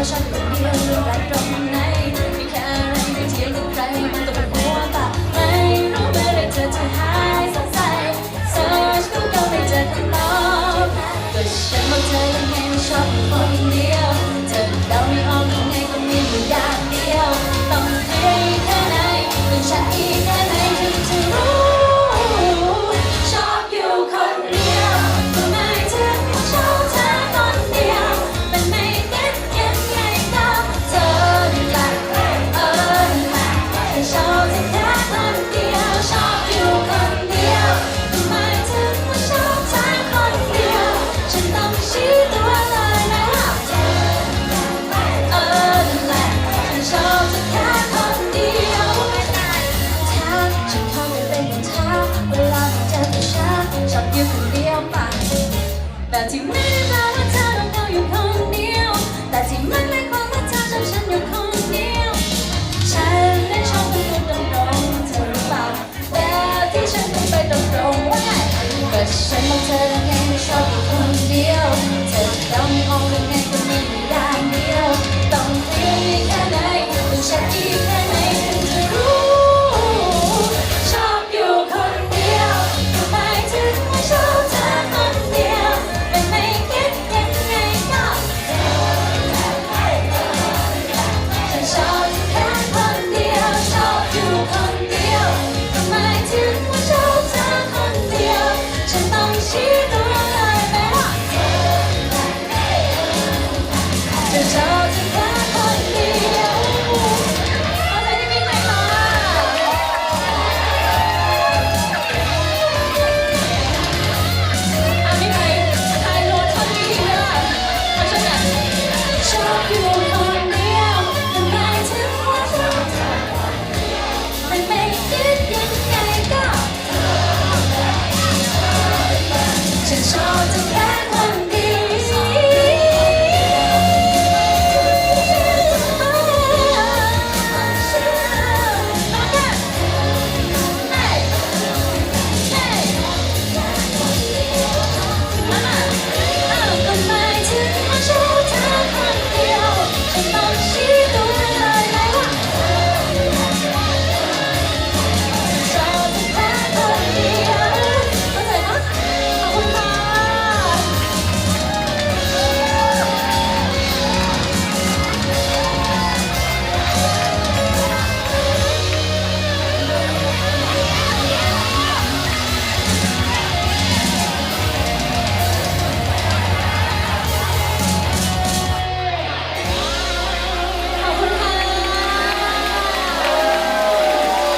ราะฉันคนเดียวรู้ไรตรงไหนมีแค่อะไรไม่เทียมกับใครมันต้องเป็นหัวปาไม่รู้เมื่อไรเธอจะหายสงสัย search ก็ไม่เจอคำตอบแต่ฉันบอกเธอยังไงว่าชอบคนเดีย แต่ที่ไม่ได้แปลว่าเธอต้องเอาอยู่คนเดียว แต่ที่ไม่หมายความว่าเธอทำฉันอยู่คนเดียว ฉันได้ชอบเป็นตัวตรงๆเธอรือเปล่าแต่ที่ฉันต้องไปตรงๆว่าไงก็ฉันมองเธอ